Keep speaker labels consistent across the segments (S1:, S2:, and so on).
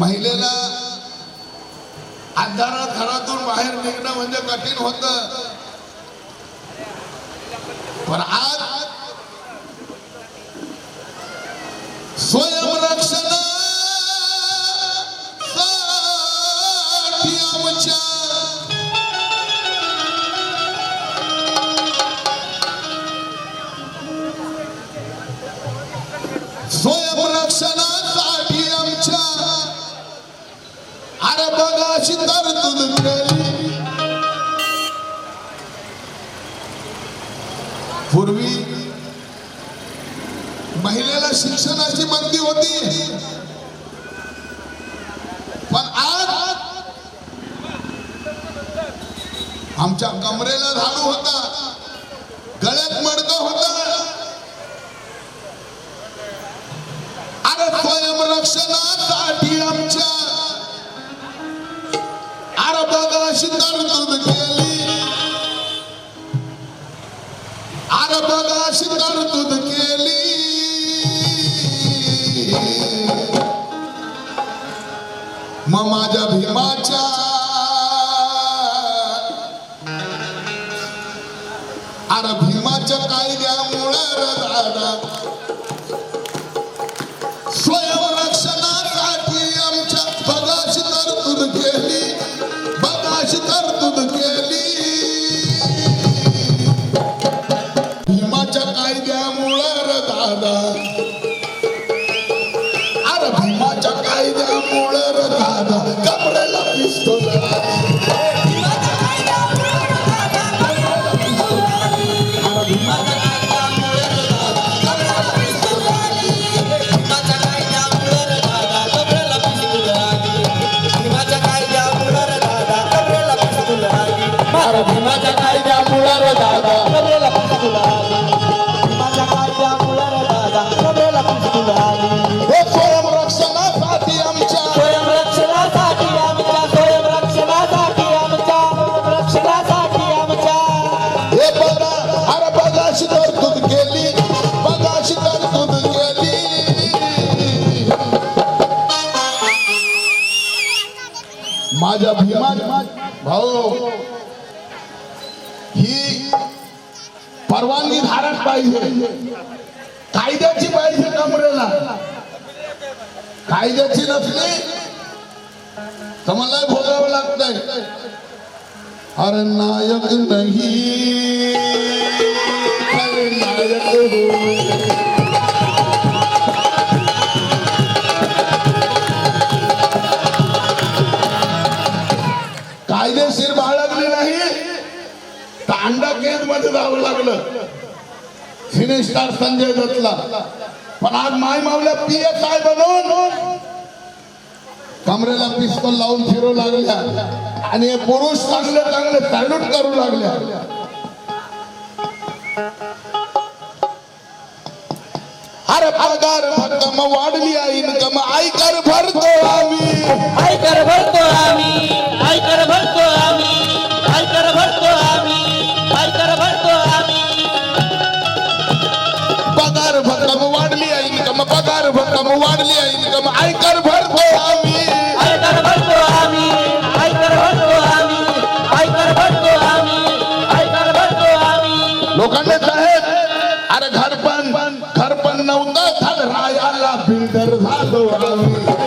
S1: महिलेला अंधारात घरातून बाहेर निघणं म्हणजे कठीण होत. पण आज स्वयंरक्षण स्वयं अशी तरतूद केली पूर्वी महिलेला शिक्षणाची मंदी होती. पण आज आमच्या कमरेला झाडू होता. गळ्यात मडका होता. अरे बघा अशी तरतूद केली. मग माझ्या भीमाच्या अरे भीमाच्या कायद्यामुळे स्वयं माझ्या भीमा भाऊ ही परवानगी धारक पाहिजे. कायद्याची पाहिजे कमरेला. कायद्याची नसली तर मला भोगावं लागतंय. अरे नायक नाही. अरे नायक हो अंडा केजमध्ये जावं लागलं. सिने स्टार संजय दत्तला. पण आज माय मावल्या पी एस आय बनवून कमरेला पिस्तूल लावून फिरू लागल्या. आणि हे पुरुष चांगले चांगले सॅल्यूट करू लागल्या. अरे पगार भक्कम वाढली आहे इन्कम आयकर भरतो. बिल्डर झालो आम्ही.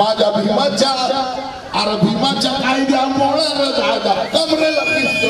S1: माझ्या भीमाच्या अरे भीमाच्या कायद्यामुळे रे दादा कमरेला पिस्तूल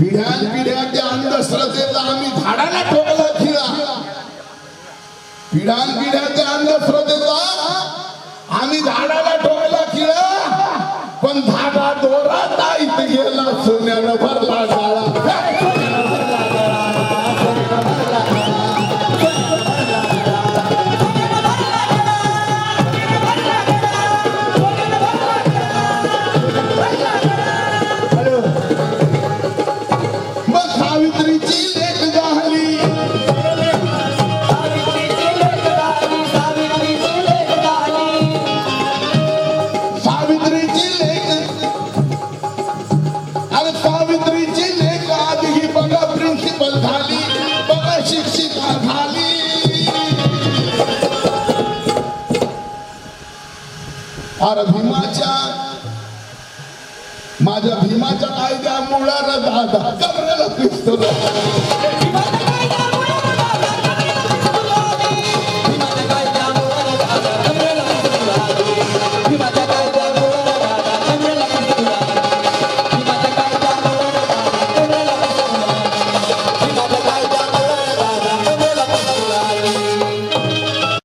S2: पिढ्यान
S1: पिढ्या त्या अंधश्रद्धेचा आम्ही झाडाला ठोकला खिळा.
S2: पिढ्यान
S1: पिढ्या त्या अंधश्रद्धेचा आम्ही झाडाला ठोकला खिळा. पण अरे भीमाच्या माझ्या भीमाच्या कायद्यामुळे धक्का